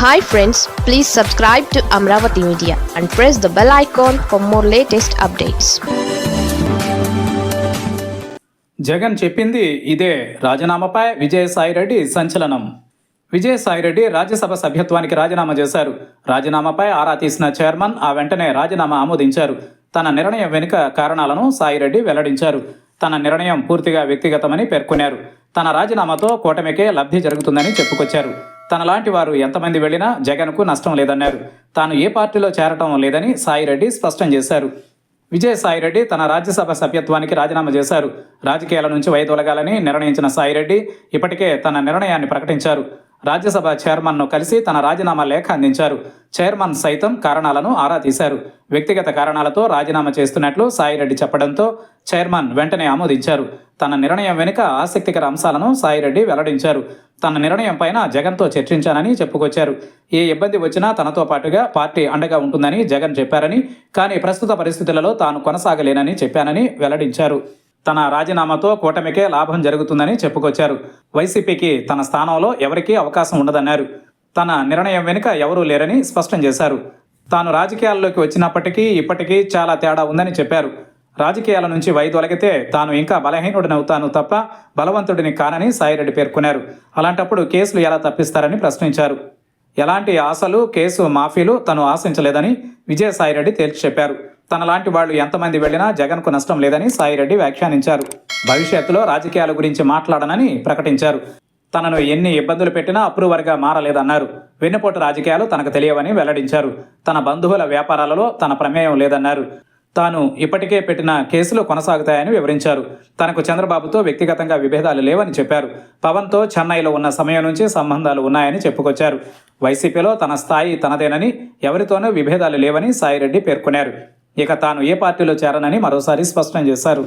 Hi friends please subscribe to Amaravati media and press the bell icon for more latest updates Jagan చెప్పింది ఇదే. రాజీనామాపై విజయసాయిరెడ్డి సంచలనం. విజయసాయిరెడ్డి రాజ్యసభ సభ్యత్వానికి రాజీనామా చేశారు. రాజీనామాపై ఆరా తీసిన చైర్మన్ ఆ వెంటనే రాజీనామా ఆమోదించారు. తన నిర్ణయం వెనుక కారణాలను సాయిరెడ్డి వెల్లడించారు. తన నిర్ణయం పూర్తిగా వ్యక్తిగతమని పేర్కొన్నారు. తన రాజీనామాతో కూటమికే లబ్ధి జరుగుతుందని చెప్పుకొచ్చారు. తనలాంటి వారు ఎంతమంది వెళ్ళినా జగన్కు నష్టం లేదన్నారు. తాను ఏ పార్టీలో చేరటం లేదని సాయిరెడ్డి స్పష్టం చేశారు. విజయ సాయిరెడ్డి తన రాజ్యసభ సభ్యత్వానికి రాజీనామా చేశారు. రాజకీయాల నుంచి వైదొలగాలని నిర్ణయించిన సాయిరెడ్డి ఇప్పటికే తన నిర్ణయాన్ని ప్రకటించారు. రాజ్యసభ చైర్మన్ను కలిసి తన రాజీనామా లేఖ అందించారు. చైర్మన్ సైతం కారణాలను ఆరా తీశారు. వ్యక్తిగత కారణాలతో రాజీనామా చేస్తున్నట్లు సాయిరెడ్డి చెప్పడంతో చైర్మన్ వెంటనే ఆమోదించారు. తన నిర్ణయం వెనుక ఆసక్తికర అంశాలను సాయిరెడ్డి వెల్లడించారు. తన నిర్ణయం పైన జగన్తో చర్చించానని చెప్పుకొచ్చారు. ఏ ఇబ్బంది వచ్చినా తనతో పాటుగా పార్టీ అండగా ఉంటుందని జగన్ చెప్పారని కానీ ప్రస్తుత పరిస్థితులలో తాను కొనసాగలేనని చెప్పానని వెల్లడించారు. తన రాజీనామాతో కూటమికే లాభం జరుగుతుందని చెప్పుకొచ్చారు. వైసీపీకి తన స్థానంలో ఎవరికీ అవకాశం ఉండదన్నారు. తన నిర్ణయం వెనుక ఎవరూ లేరని స్పష్టం చేశారు. తాను రాజకీయాల్లోకి వచ్చినప్పటికీ ఇప్పటికీ చాలా తేడా ఉందని చెప్పారు. రాజకీయాల నుంచి వైదొలగితే తాను ఇంకా బలహీనుడినవుతాను తప్ప బలవంతుడిని కానని సాయిరెడ్డి పేర్కొన్నారు. అలాంటప్పుడు కేసులు ఎలా తప్పిస్తారని ప్రశ్నించారు. ఎలాంటి ఆశలు కేసు మాఫీలు తను ఆశించలేదని విజయసాయిరెడ్డి తేల్చి చెప్పారు. తనలాంటి వాళ్ళు ఎంతమంది వెళ్ళినా జగన్కు నష్టం లేదని సాయిరెడ్డి వ్యాఖ్యానించారు. భవిష్యత్తులో రాజకీయాల గురించి మాట్లాడనని ప్రకటించారు. తనను ఎన్ని ఇబ్బందులు పెట్టినా అప్రూవర్గా మారలేదన్నారు. వెన్నుపోటు రాజకీయాలు తనకు తెలియవని వెల్లడించారు. తన బంధువుల వ్యాపారాలలో తన ప్రమేయం లేదన్నారు. తాను ఇప్పటికే పెట్టిన కేసులు కొనసాగుతాయని వివరించారు. తనకు చంద్రబాబుతో వ్యక్తిగతంగా విభేదాలు లేవని చెప్పారు. పవన్తో చెన్నైలో ఉన్న సమయం నుంచి సంబంధాలు ఉన్నాయని చెప్పుకొచ్చారు. వైసీపీలో తన స్థాయి తనదేనని ఎవరితోనూ విభేదాలు లేవని సాయిరెడ్డి పేర్కొన్నారు. ఇక తాను ఏ పార్టీలో చేరనని మరోసారి స్పష్టం చేశారు.